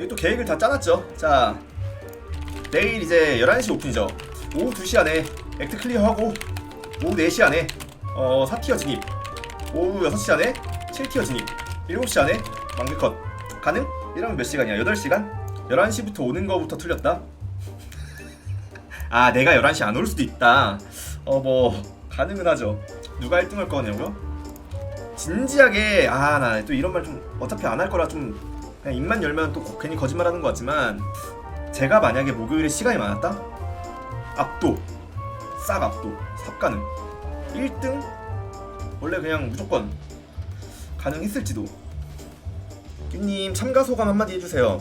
여기 또 계획을 다 짜놨죠. 자, 내일 이제 11시 오픈이죠. 오후 2시 안에 액트 클리어하고 오후 4시 안에 어 4티어 진입. 오후 6시 안에 7티어 진입. 7시 안에 만개컷. 가능? 이러면 몇 시간이야? 8시간? 11시부터 오는 거부터 틀렸다. 아, 내가 11시 안 올 수도 있다. 어, 뭐 가능은 하죠. 누가 1등 할 거냐고요? 진지하게 아 나 또 이런 말 좀 어차피 안 할 거라 좀 그냥 입만 열면 또 괜히 거짓말하는 것 같지만 제가 만약에 목요일에 시간이 많았다? 압도. 싹 압도. 삽가능. 1등? 원래 그냥 무조건 가능했을지도. 님 참가 소감 한마디 해주세요.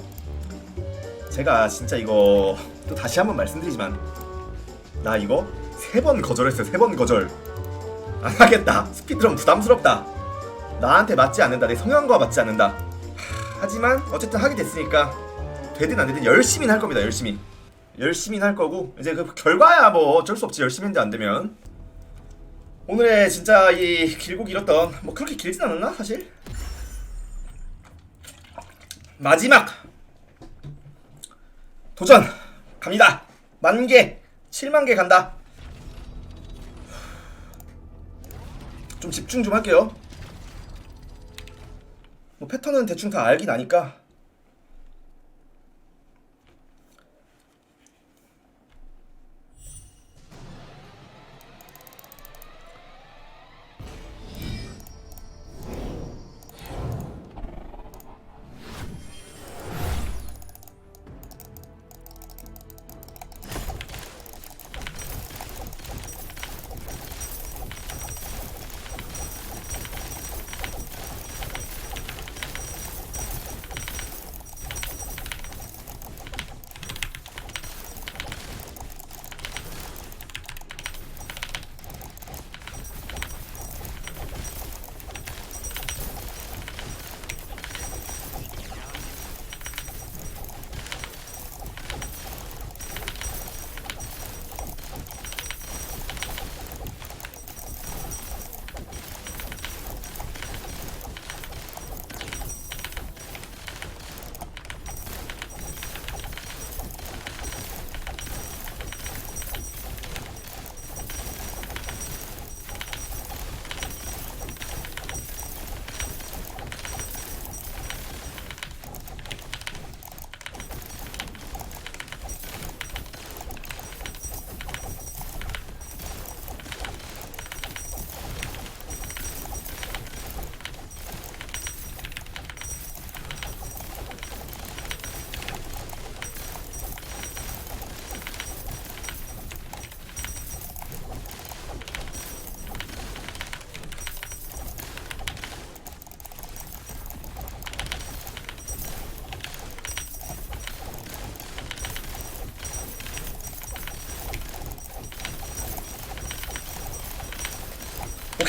제가 진짜 이거 또 다시 한번 말씀드리지만 나 이거 세 번 거절했어요. 세 번 거절. 안 하겠다. 스피드럼 부담스럽다. 나한테 맞지 않는다. 내 성향과 맞지 않는다 하, 하지만 어쨌든 하게 됐으니까 되든 안 되든 열심히 할 겁니다 열심히. 열심히 할 거고 이제 그 결과야 뭐. 어쩔 수 없지. 열심히 했는데 안 되면. 오늘의 진짜 이 길고 길었던 뭐 그렇게 길진 않았나 사실? 마지막! 도전! 갑니다! 만 개 7만 개 간다. 좀 집중 좀 할게요 뭐 패턴은 대충 다 알긴 아니까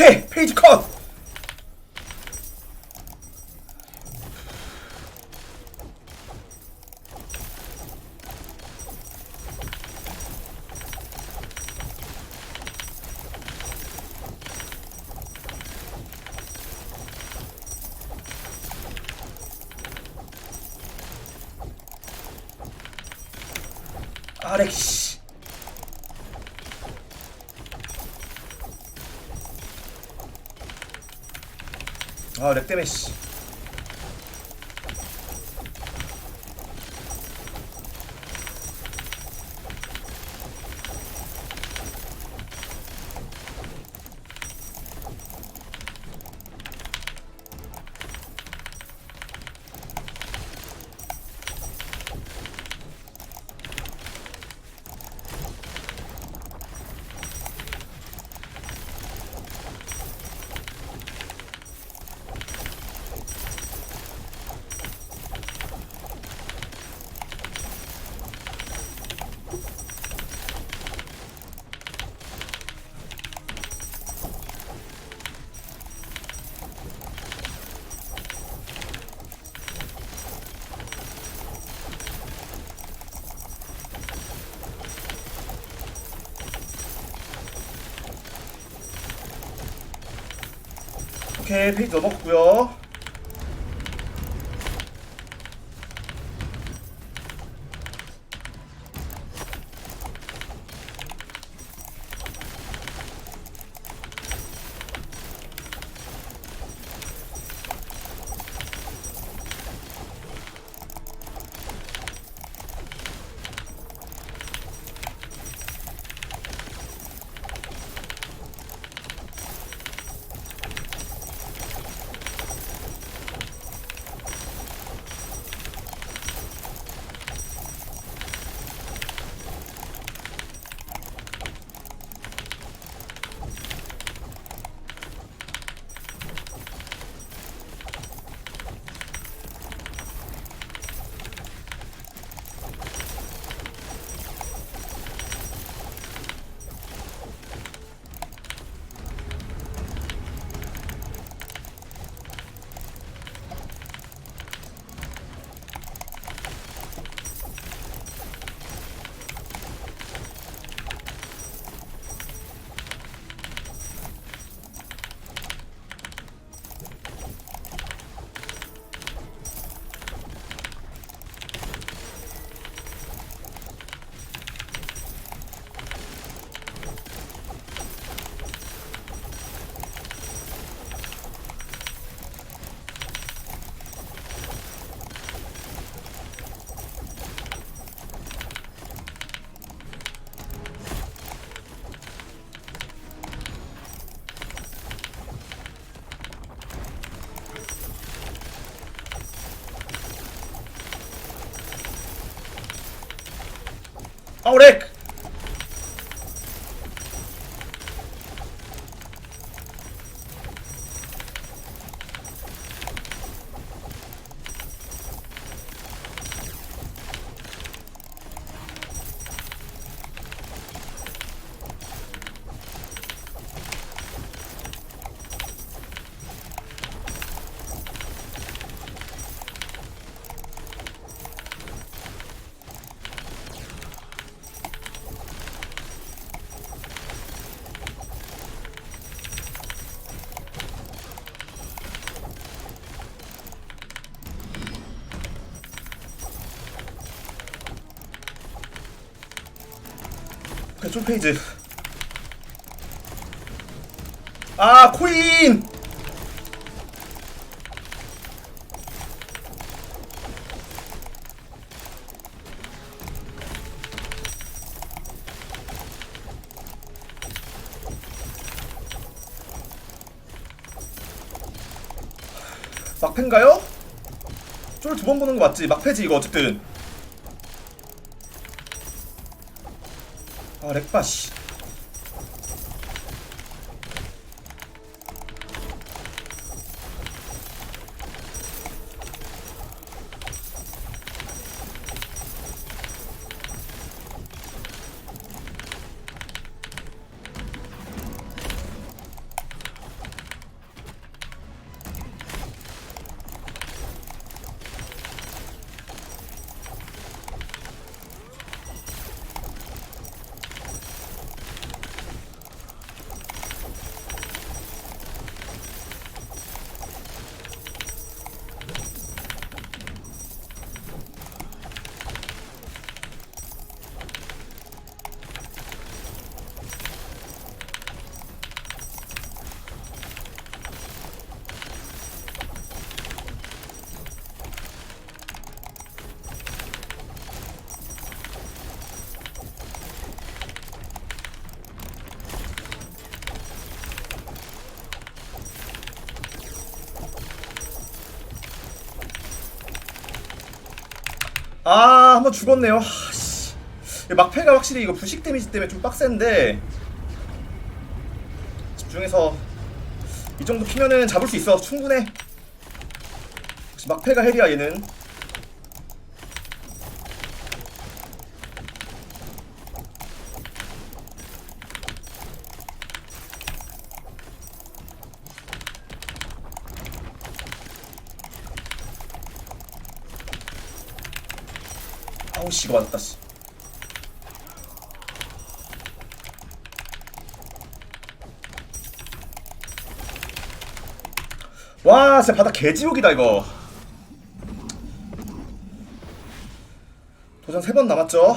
오케이 페이지 컷. 아렉 씨 아, 렉 때문에 오케이 페이지 넘었고요 아 그쪽 페이지 아 코인 막패인가요? 쫄 두 번 보는 거 맞지? 막패지 이거 어쨌든 아 렉바 아, 한번 죽었네요. 하, 씨. 이 막패가 확실히 이거 부식 데미지 때문에 좀 빡센데 집중해서 이 정도 피면은 잡을 수 있어. 충분해. 막패가 헬이야 얘는. 씨 이거 맞았다 씨. 와 진짜 바닥 개지옥이다 이거 도전 세 번 남았죠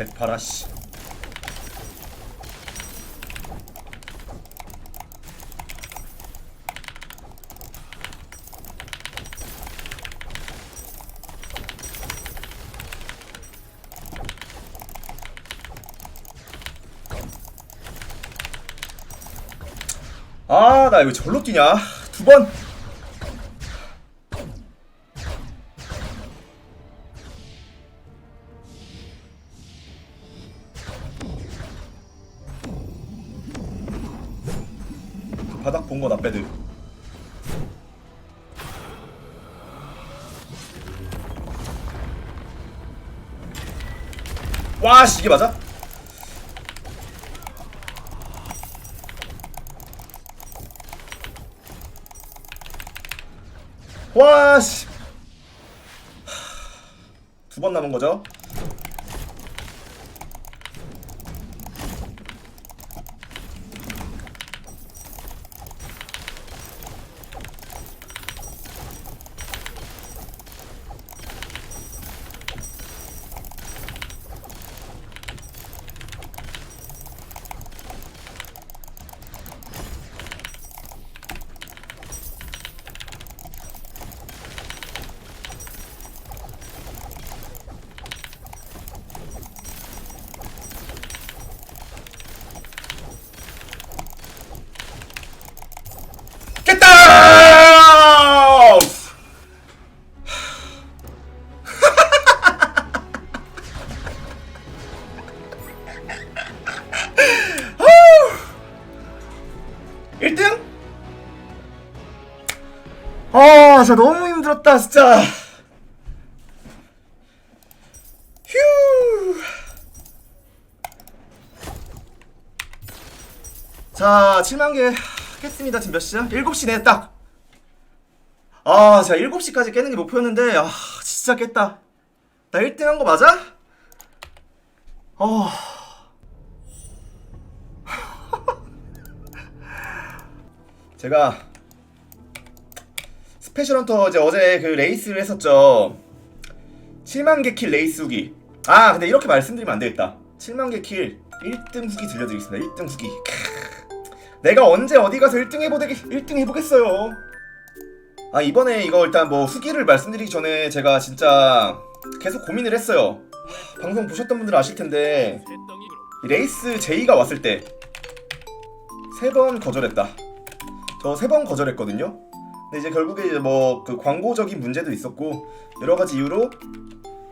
백파라 씨 아, 나 이거 절로 뛰냐? 두 번. 바닥 본 거나 빼드. 와, 씨, 이게 맞아? 와, 씨. 두두번 남은 거죠. 진짜 너무 힘들었다, 진짜. 휴. 자, 7만 개 깼습니다. 지금 몇 시야? 7시네, 딱. 아, 제가 7시까지 깨는 게 목표였는데, 아, 진짜 깼다. 나 1등 한 거 맞아? 어. 제가 스페셜 헌터 어제 그 레이스를 했었죠. 7만 개 킬 레이스 후기. 아, 근데 이렇게 말씀드리면 안 되겠다. 7만 개 킬 1등 후기 들려드리겠습니다. 1등 후기. 크. 내가 언제 어디 가서 1등 해보게 1등 해보겠어요. 아 이번에 이거 일단 뭐 후기를 말씀드리기 전에 제가 진짜 계속 고민을 했어요. 하, 방송 보셨던 분들은 아실 텐데 이 레이스 제이가 왔을 때 세 번 거절했다. 저 세 번 거절했거든요. 근데 이제 결국에 이제 뭐 그 광고적인 문제도 있었고 여러 가지 이유로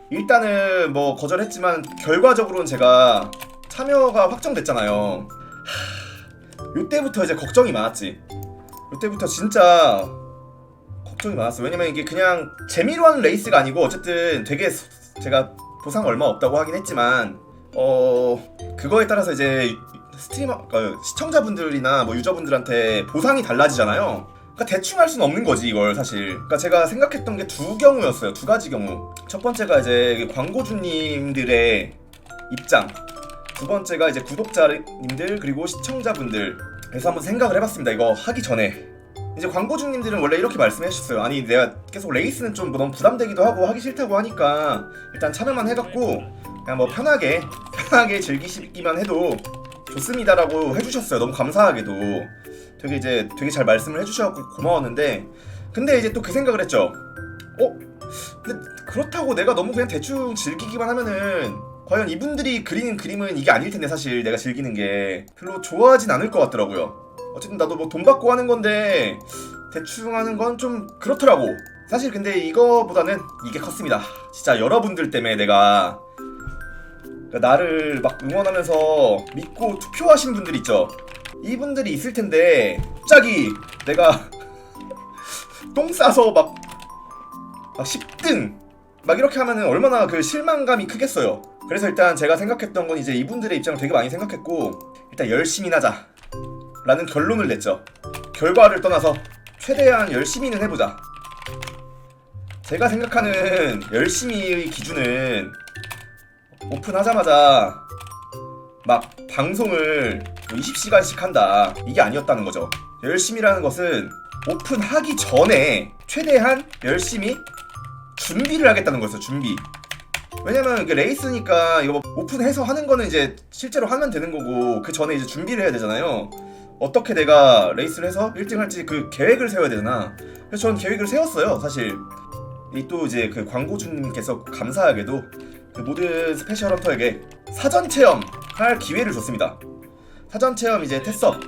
일단은 뭐 거절했지만 결과적으로는 제가 참여가 확정됐잖아요. 요때부터 이제 걱정이 많았지. 요때부터 진짜 걱정이 많았어. 왜냐면 이게 그냥 재미로 하는 레이스가 아니고 어쨌든 되게 소- 제가 보상 얼마 없다고 하긴 했지만 어 그거에 따라서 이제 스트리머 어, 시청자분들이나 뭐 유저분들한테 보상이 달라지잖아요. 그러니까 대충 할 수는 없는 거지 이걸 사실. 그러니까 제가 생각했던 게 두 경우였어요. 두 가지 경우. 첫 번째가 이제 광고주님들의 입장. 두 번째가 이제 구독자님들 그리고 시청자분들 그래서 한번 생각을 해봤습니다. 이거 하기 전에 이제 광고주님들은 원래 이렇게 말씀하셨어요. 아니 내가 계속 레이스는 좀 너무 부담되기도 하고 하기 싫다고 하니까 일단 참여만 해갖고 그냥 뭐 편하게 편하게 즐기시기만 해도 좋습니다라고 해주셨어요. 너무 감사하게도 되게 이제 되게 잘 말씀을 해주셔갖고 고마웠는데 근데 이제 또 그 생각을 했죠. 어? 근데 그렇다고 내가 너무 그냥 대충 즐기기만 하면은 과연 이분들이 그리는 그림은 이게 아닐 텐데 사실 내가 즐기는 게 별로 좋아하진 않을 것 같더라고요. 어쨌든 나도 뭐 돈 받고 하는 건데 대충 하는 건 좀 그렇더라고. 사실 근데 이거보다는 이게 컸습니다. 진짜 여러분들 때문에 내가 그러니까 나를 막 응원하면서 믿고 투표하신 분들 있죠. 이분들이 있을 텐데 갑자기 내가 똥 싸서 막, 막 10등 막 이렇게 하면은 얼마나 그 실망감이 크겠어요. 그래서 일단 제가 생각했던 건 이제 이분들의 입장을 되게 많이 생각했고 일단 열심히 하자 라는 결론을 냈죠. 결과를 떠나서 최대한 열심히는 해보자. 제가 생각하는 열심히의 기준은 오픈하자마자 막 방송을 20시간씩 한다. 이게 아니었다는 거죠. 열심히라는 것은 오픈하기 전에 최대한 열심히 준비를 하겠다는 거였어요. 준비. 왜냐면 이게 레이스니까 이거 뭐 오픈해서 하는 거는 이제 실제로 하면 되는 거고 그 전에 이제 준비를 해야 되잖아요. 어떻게 내가 레이스를 해서 1등 할지 그 계획을 세워야 되나. 그래서 저는 계획을 세웠어요. 사실 이또 이제 그 광고주님께서 감사하게도 그 모든 스페셜 헌터에게 사전 체험 할 기회를 줬습니다. 사전 체험 이제 테스업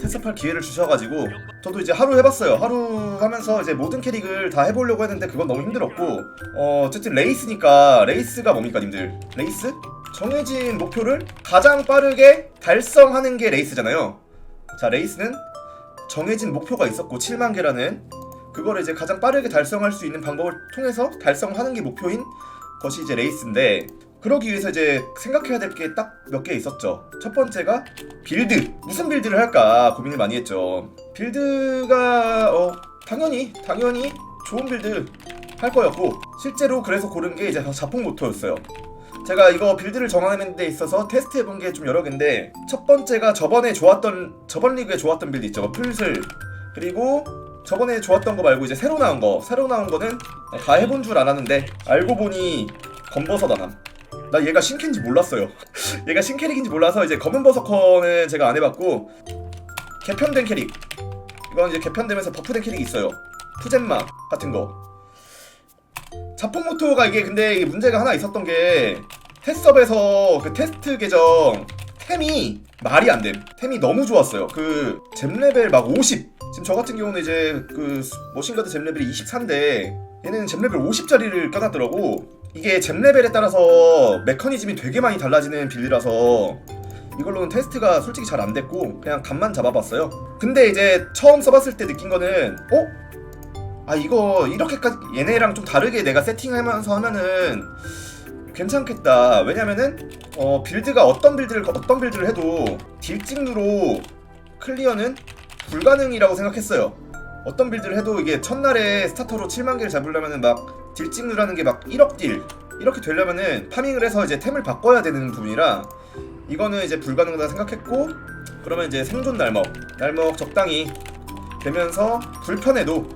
테스업할 기회를 주셔가지고 저도 이제 하루 해봤어요. 하루 하면서 이제 모든 캐릭을 다 해보려고 했는데 그건 너무 힘들었고 어 어쨌든 레이스니까 레이스가 뭡니까 님들 레이스 정해진 목표를 가장 빠르게 달성하는 게 레이스잖아요. 자 레이스는 정해진 목표가 있었고 7만 개라는 그거를 이제 가장 빠르게 달성할 수 있는 방법을 통해서 달성하는 게 목표인 것이 이제 레이스인데 그러기 위해서 이제 생각해야 될 게 딱 몇 개 있었죠. 첫 번째가 빌드. 무슨 빌드를 할까 고민을 많이 했죠. 빌드가 어 당연히 당연히 좋은 빌드 할 거였고 실제로 그래서 고른 게 이제 자폭 모토였어요. 제가 이거 빌드를 정하는 데 있어서 테스트 해본 게 좀 여러 개인데 첫 번째가 저번에 좋았던 저번 리그에 좋았던 빌드 있죠 풀슬 그리고 저번에 좋았던 거 말고 이제 새로 나온 거 새로 나온 거는 다 해본 줄 알았는데 알고 보니 검버섯 안함 나 얘가 신캐인지 몰랐어요 얘가 신캐릭인지 몰라서 이제 검은 버서커는 제가 안 해봤고 개편된 캐릭 이건 이제 개편되면서 버프된 캐릭이 있어요 푸젠마 같은 거 자폭 모토가 이게 근데 문제가 하나 있었던 게 테스트업에서 그 테스트 계정 템이 말이 안 됨. 템이 너무 좋았어요. 그 잼레벨 막 50. 지금 저 같은 경우는 이제 그 머신가드 잼레벨이 24인데 얘는 잼레벨 50짜리를 껴놨더라고. 이게 잼 레벨에 따라서 메커니즘이 되게 많이 달라지는 빌드라서 이걸로는 테스트가 솔직히 잘 안 됐고 그냥 감만 잡아봤어요. 근데 이제 처음 써봤을 때 느낀 거는 어? 아 이거 이렇게까지 얘네랑 좀 다르게 내가 세팅하면서 하면은 괜찮겠다. 왜냐면은 어 빌드가 어떤 빌드를 어떤 빌드를 해도 딜찍누로 클리어는 불가능이라고 생각했어요. 어떤 빌드를 해도 이게 첫날에 스타터로 7만 개를 잡으려면은 막 딜찍누라는 게 막 1억 딜 이렇게 되려면은 파밍을 해서 이제 템을 바꿔야 되는 부분이라 이거는 이제 불가능하다 생각했고 그러면 이제 생존 날먹 날먹 적당히 되면서 불편해도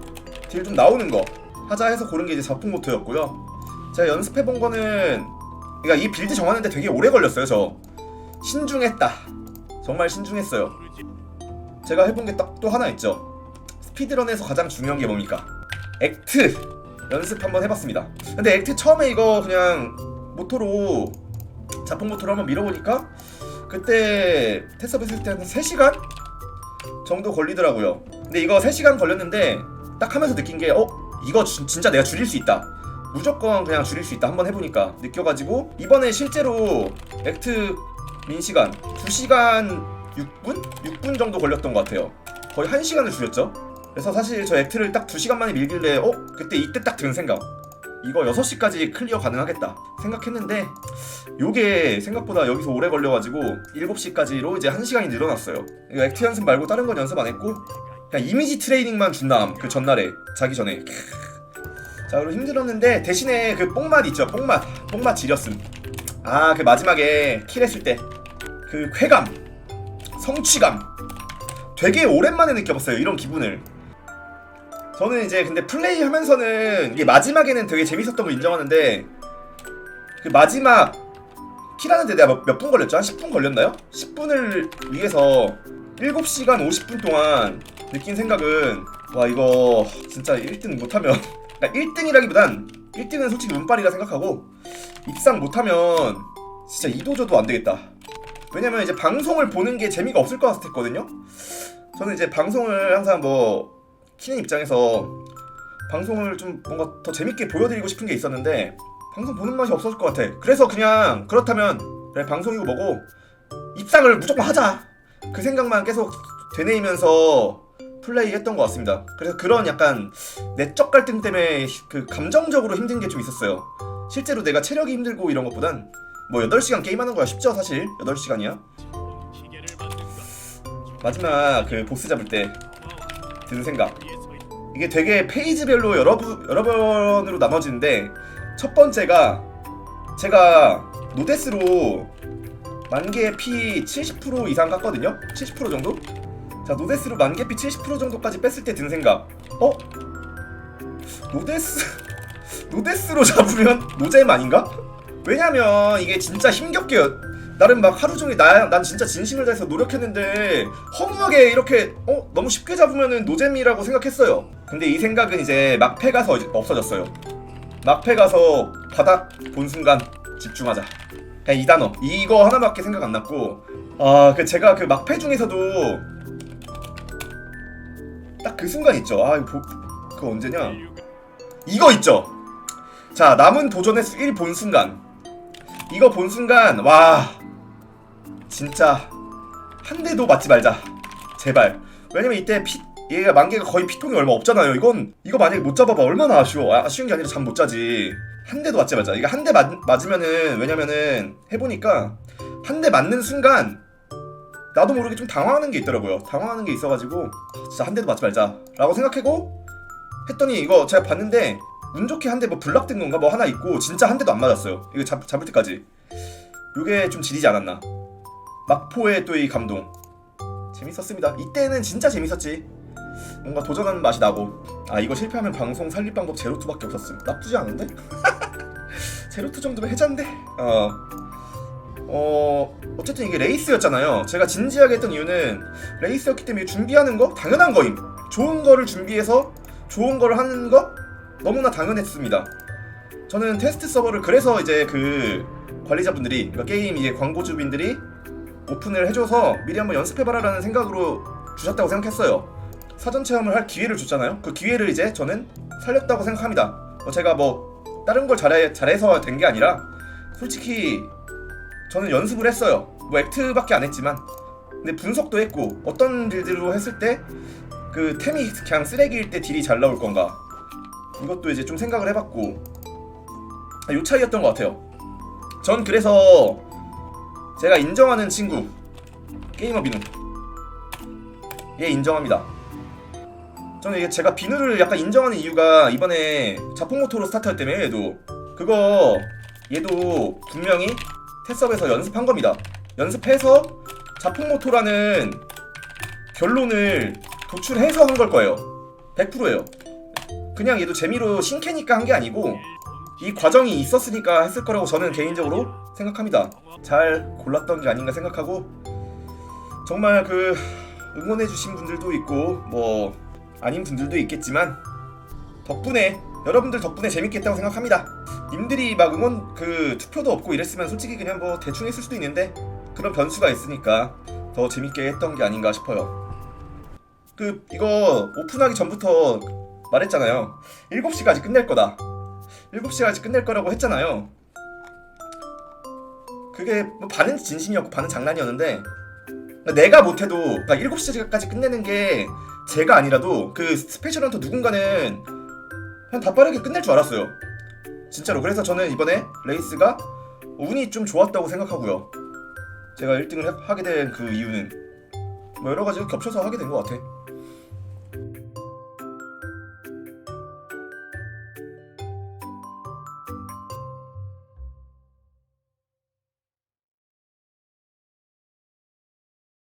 딜 좀 나오는 거 하자 해서 고른 게 이제 자폭 모토였고요. 제가 연습해 본 거는 그러니까 이 빌드 정하는데 되게 오래 걸렸어요. 저 신중했다. 정말 신중했어요. 제가 해본 게 딱 또 하나 있죠. 스피드런에서 가장 중요한 게 뭡니까? 액트 연습 한번 해봤습니다. 근데 액트 처음에 이거 그냥 모토로 자폭 모토로 한번 밀어보니까 그때 테스트 했을 때 한 3시간 정도 걸리더라고요. 근데 이거 3시간 걸렸는데 딱 하면서 느낀 게 어? 이거 진- 진짜 내가 줄일 수 있다. 무조건 그냥 줄일 수 있다. 한번 해보니까 느껴가지고 이번에 실제로 액트 민 시간 2시간 6분? 6분 정도 걸렸던 것 같아요. 거의 1시간을 줄였죠. 그래서 사실 저 액트를 딱 2시간 만에 밀길래 어? 그때 이때 딱 든 생각. 이거 6시까지 클리어 가능하겠다 생각했는데 요게 생각보다 여기서 오래 걸려가지고 7시까지로 이제 1시간이 늘어났어요. 액트 연습 말고 다른 건 연습 안 했고 그냥 이미지 트레이닝만 준 다음 그 전날에 자기 전에 자 그리고 힘들었는데 대신에 그 뽕맛 있죠 뽕맛 뽕맛 지렸음 아 그 마지막에 킬했을 때 그 쾌감 성취감 되게 오랜만에 느껴봤어요 이런 기분을 저는 이제 근데 플레이 하면서는 이게 마지막에는 되게 재밌었던 걸 인정하는데 그 마지막 킬하는데 내가 몇 분 걸렸죠? 한 10분 걸렸나요? 10분을 위해서 7시간 50분 동안 느낀 생각은 와 이거 진짜 1등 못하면 그러니까 1등이라기보단 1등은 솔직히 운빨이라 생각하고 입상 못하면 진짜 이도저도 안 되겠다. 왜냐면 이제 방송을 보는 게 재미가 없을 것 같았거든요. 저는 이제 방송을 항상 뭐 키는 입장에서 방송을 좀 뭔가 더 재밌게 보여드리고 싶은 게 있었는데 방송 보는 맛이 없었을 것 같아. 그래서 그냥 그렇다면 그래 방송이고 뭐고 입상을 무조건 하자. 그 생각만 계속 되뇌이면서 플레이했던 것 같습니다. 그래서 그런 약간 내적 갈등 때문에 그 감정적으로 힘든 게 좀 있었어요. 실제로 내가 체력이 힘들고 이런 것보단 뭐 8시간 게임하는 거야 쉽죠 사실 8시간이야 마지막 그 보스 잡을 때 드는 생각. 이게 되게 페이지별로 여러, 부, 여러 번으로 나눠지는데 첫 번째가 제가 노데스로 만개 피 70% 이상 깠거든요. 70% 정도? 자 노데스로 만개 피 70% 정도까지 뺐을 때 든 생각. 어? 노데스 노데스로 잡으면 노잼 아닌가? 왜냐면 이게 진짜 힘겹게 나름 막 하루 종일 나, 난 진짜 진심을 다해서 노력했는데 허무하게 이렇게 어 너무 쉽게 잡으면은 노잼이라고 생각했어요. 근데 이 생각은 이제 막패 가서 없어졌어요. 막패 가서 바닥 본 순간 집중하자. 그냥 이 단어 이거 하나밖에 생각 안 났고 아 그 제가 그 막패 중에서도 딱 그 순간 있죠. 아 이거 보, 그거 언제냐? 이거 있죠. 자 남은 도전의 수1본 순간 이거 본 순간 와 진짜 한 대도 맞지 말자. 제발. 왜냐면 이때 피 얘가 만개가 거의 피통이 얼마 없잖아요. 이건 이거 만약에 못 잡아봐. 얼마나 아쉬워. 아, 아쉬운 게 아니라 잠 못 자지. 한 대도 맞지 말자. 이거 한대 맞으면은 왜냐면은 해보니까 한 대 맞는 순간 나도 모르게 좀 당황하는 게 있더라고요. 당황하는 게 있어가지고 진짜 한 대도 맞지 말자. 라고 생각하고 했더니 이거 제가 봤는데 운 좋게 한 대 뭐 블락 뜬 건가? 뭐 하나 있고 진짜 한 대도 안 맞았어요. 이거 잡, 잡을 때까지. 요게 좀 지리지 않았나. 막포의 또 이 감동. 재밌었습니다. 이때는 진짜 재밌었지. 뭔가 도전하는 맛이 나고. 아 이거 실패하면 방송 살릴 방법 제로투밖에 없었음. 나쁘지 않은데? 제로투 정도면 해잔데? 어. 어 어쨌든 이게 레이스였잖아요. 제가 진지하게 했던 이유는 레이스였기 때문에 준비하는 거 당연한 거임. 좋은 거를 준비해서 좋은 거를 하는 거 너무나 당연했습니다. 저는 테스트 서버를 그래서 이제 그 관리자분들이 그러니까 게임 이제 광고주빈들이 오픈을 해줘서 미리 한번 연습해봐라라는 생각으로 주셨다고 생각했어요. 사전 체험을 할 기회를 줬잖아요. 그 기회를 이제 저는 살렸다고 생각합니다. 뭐 제가 뭐 다른 걸 잘해, 잘해서 된 게 아니라 솔직히 저는 연습을 했어요. 뭐 액트밖에 안 했지만 근데 분석도 했고 어떤 빌드로 했을 때 그 템이 그냥 쓰레기일 때 딜이 잘 나올 건가 이것도 이제 좀 생각을 해봤고 아, 요 차이였던 것 같아요. 전 그래서 제가 인정하는 친구 게이머 비누 얘 인정합니다. 저는 이게 제가 비누를 약간 인정하는 이유가 이번에 자폭모토로 스타트할 때문에 얘도 그거 얘도 분명히 테스업에서 연습한 겁니다. 연습해서 자폭모토라는 결론을 도출해서 한 걸 거예요. 100%예요. 그냥 얘도 재미로 신캐니까 한 게 아니고 이 과정이 있었으니까 했을 거라고 저는 개인적으로 생각합니다. 잘 골랐던 게 아닌가 생각하고 정말 그 응원해주신 분들도 있고 뭐 아닌 분들도 있겠지만 덕분에 여러분들 덕분에 재밌게 했다고 생각합니다. 님들이 막 응원 그 투표도 없고 이랬으면 솔직히 그냥 뭐 대충 했을 수도 있는데 그런 변수가 있으니까 더 재밌게 했던 게 아닌가 싶어요. 그 이거 오픈하기 전부터 말했잖아요. 7시까지 끝낼 거다. 7시까지 끝낼 거라고 했잖아요. 그게 뭐 반은 진심이었고 반은 장난이었는데 그러니까 내가 못해도 그러니까 7시까지 끝내는 게 제가 아니라도 그 스페셜 헌터 누군가는 그냥 다 빠르게 끝낼 줄 알았어요. 진짜로. 그래서 저는 이번에 레이스가 운이 좀 좋았다고 생각하고요. 제가 1등을 하게 된 그 이유는 뭐 여러 가지가 겹쳐서 하게 된 것 같아.